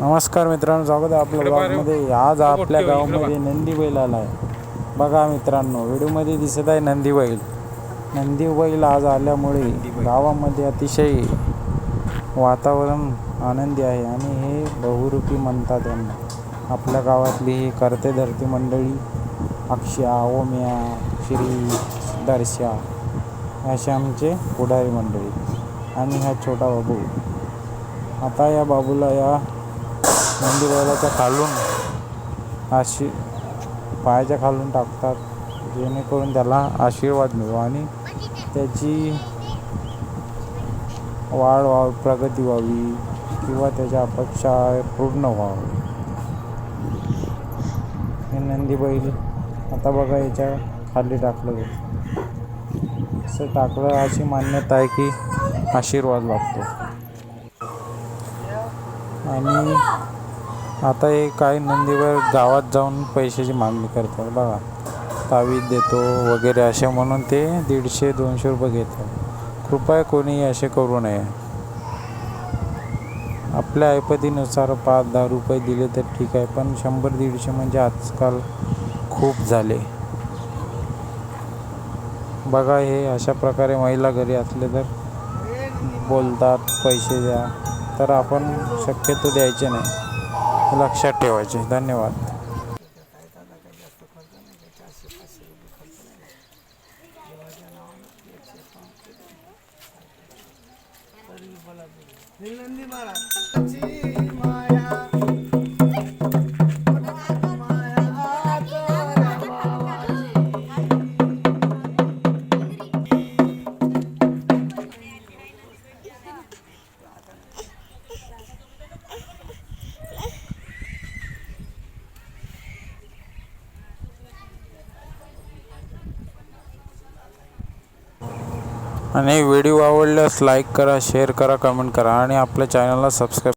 नमस्कार मित्रांनो स्वागत आहे आपल्या ब्लॉगमध्ये आज आपल्या गावामध्ये नंदी बैल आला आहे बघा मित्रांनो व्हिडिओमध्ये दिसत आहे नंदी बैल नंदी बैल आज आल्यामुळे गावामध्ये अतिशय वातावरण आनंदी आहे आणि हे बहुरूपी म्हणतात यांना. आपल्या गावातली ही करते धरती मंडळी अक्षया ओम्या श्री दर्शा असे आमचे पुढारी मंडळी आणि हा छोटा बाबू. आता या बाबूला या नंदीबैलाच्या खालून आशी पायाच्या खालून टाकतात जेणेकरून त्याला आशीर्वाद मिळो आणि त्याची वाढ व्हावी प्रगती व्हावी किंवा त्याच्या अपेक्षा पूर्ण व्हावी. हे नंदी बैल आता बघा याच्या खाली टाकलं गेलं. असं टाकलं अशी मान्यता आहे की आशीर्वाद लागतो आणि आता हे काही नंदीवर गावात जाऊन पैशाची मागणी करतात बघा. तावीज देतो वगैरे असे म्हणून ते दीडशे दोनशे रुपये घेतात. कृपया कोणीही असे करू नये. आपल्या ऐपतीनुसार पाच दहा रुपये दिले तर ठीक आहे पण शंभर दीडशे म्हणजे आजकाल खूप झाले. बघा हे अशा प्रकारे महिला घरी असले तर बोलतात पैसे द्या. तर आपण शक्यतो द्यायचे नाही. लक्षात ठेवायचे. धन्यवाद. नंदी महाराज. आणि व्हिडिओ आवडल्यास लाईक करा शेअर करा कमेंट करा आणि आपल्या चॅनलला सबस्क्राईब